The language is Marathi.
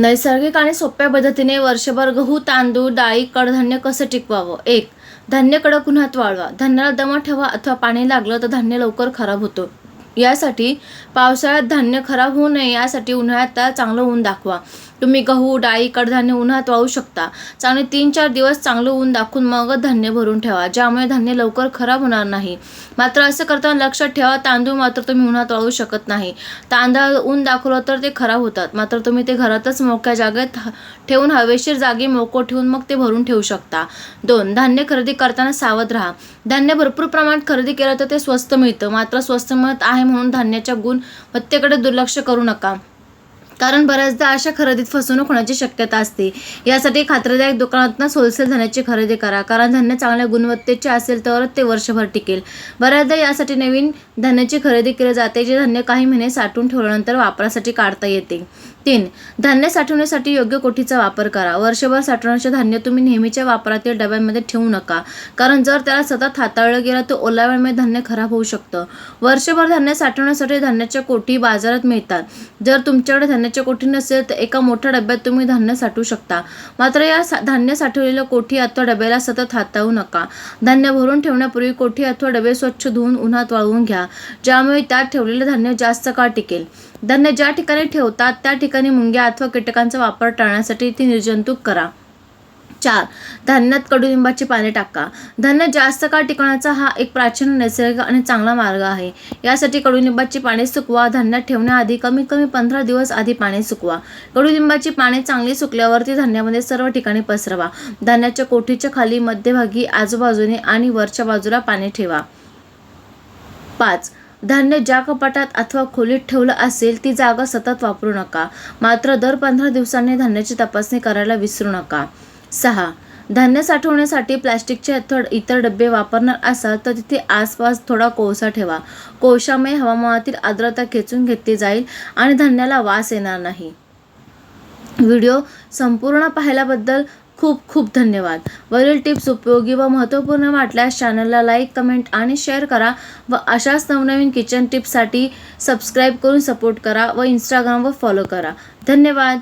नैसर्गिक आणि सोप्या पद्धतीने वर्षभर गहू तांदूळ डाळी कडधान्य कसं टिकवावं? एक धान्य कडक उन्हात वाळवा. धान्याला दमट ठेवा अथवा पाणी लागलं तर धान्य लवकर खराब होतं. यासाठी पावसाळ्यात धान्य खराब होऊ नये यासाठी उन्हाळ्यात चांगलं ऊन दाखवा. तुम्ही गहू डाळी कडधान्य उन्हात वाळू शकता. चांगले तीन चार दिवस चांगलं ऊन दाखवून मगच धान्य भरून ठेवा ज्यामुळे धान्य लवकर खराब होणार नाही. मात्र असं करताना लक्षात ठेवा तांदूळ मात्र तुम्ही उन्हात वाळू शकत नाही. तांदळ ऊन दाखवलं तर ते खराब होतात. मात्र तुम्ही ते घरातच मोक्या जागेत ह- ठेवून हवेशीर जागी मोकळं ठेवून मग ते भरून ठेवू शकता. दोन धान्य खरेदी करताना सावध राहा. धान्य भरपूर प्रमाणात खरेदी केलं तर ते स्वस्त मिळतं. मात्र स्वस्त मिळत आहे म्हणून धान्याच्या गुणवत्तेकडे दुर्लक्ष करू नका. कारण बऱ्याचदा अशा खरेदीत फसवणूक होण्याची शक्यता असते. यासाठी खात्रीदायक दुकानातनं होलसेल धान्याची खरेदी करा. कारण धान्य चांगल्या गुणवत्तेचे असेल तरच ते वर्षभर टिकेल. बऱ्याचदा यासाठी नवीन धान्याची खरेदी केली जाते जे धान्य काही महिने साठवून ठेवल्यानंतर वापरासाठी काढता येते. तीन धान्य साठवण्यासाठी योग्य कोठीचा वापर करा. वर्षभर साठवण्याचे धान्य तुम्ही नेहमीच्या वापरातील डब्यांमध्ये ठेवू नका. कारण जर त्याला सतत हाताळलं गेलं तर ओलाव्यामुळे धान्य खराब होऊ शकतं. वर्षभर धान्य साठवण्यासाठी धान्याच्या कोठी बाजारात मिळतात. जर तुमच्याकडे धान्य धान्याच्या कोठी नसेल तर एका मोठ्या डब्यात तुम्ही धान्य साठवू शकता. मात्र या सा- धान्य साठवलेल्या कोठी अथवा डब्याला सतत हाताळू नका. धान्य भरून ठेवण्यापूर्वी कोठी अथवा डबे स्वच्छ धुवून उन्हात वाळवून घ्या. ज्यामुळे त्यात ठेवलेलं धान्य जास्त काळ टिकेल. धान्य ज्या ठिकाणी ठेवतात त्या ठिकाणी मुंग्या अथवा कीटकांचा वापर टाळण्यासाठी ती निर्जंतुक करा. चार. धान्यात कडुलिंबाची पाने टाका. धान्य जास्त काळ टिकवण्याचा हा एक प्राचीन नैसर्गिक आणि चांगला मार्ग आहे. यासाठी कडुलिंबाची पाने सुकवा धान्यात ठेवण्याआधी कमीत कमी पंधरा दिवस आधी पाने सुकवा. कडुलिंबाची पाने चांगली सुकल्यावर ती धान्यामध्ये सर्व ठिकाणी पसरवा. धान्याच्या कोठीच्या खाली मध्यभागी आजूबाजूने आणि वरच्या बाजूला पाने ठेवा. पाच. धान्य ज्या कपाटात अथवा खोलीत ठेवलं असेल ती जागा सतत वापरू नका. मात्र दर पंधरा दिवसांनी धान्याची तपासणी करायला विसरू नका. सहा. धान्य साठवण्यासाठी प्लॅस्टिकचे थड इतर डबे वापरणार असाल तर तिथे आसपास थोडा कोळसा ठेवा. कोळशामुळे हवामानातील आर्द्रता खेचून घेतली जाईल आणि धान्याला वास येणार नाही. व्हिडिओ संपूर्ण पाहिल्याबद्दल खूप खूप धन्यवाद. वरील टिप्स उपयोगी व महत्त्वपूर्ण वाटल्यास चॅनलला लाईक कमेंट आणि शेअर करा व अशाच नवनवीन किचन टिप्ससाठी सबस्क्राईब करून सपोर्ट करा व इंस्टाग्रामवर फॉलो करा. धन्यवाद.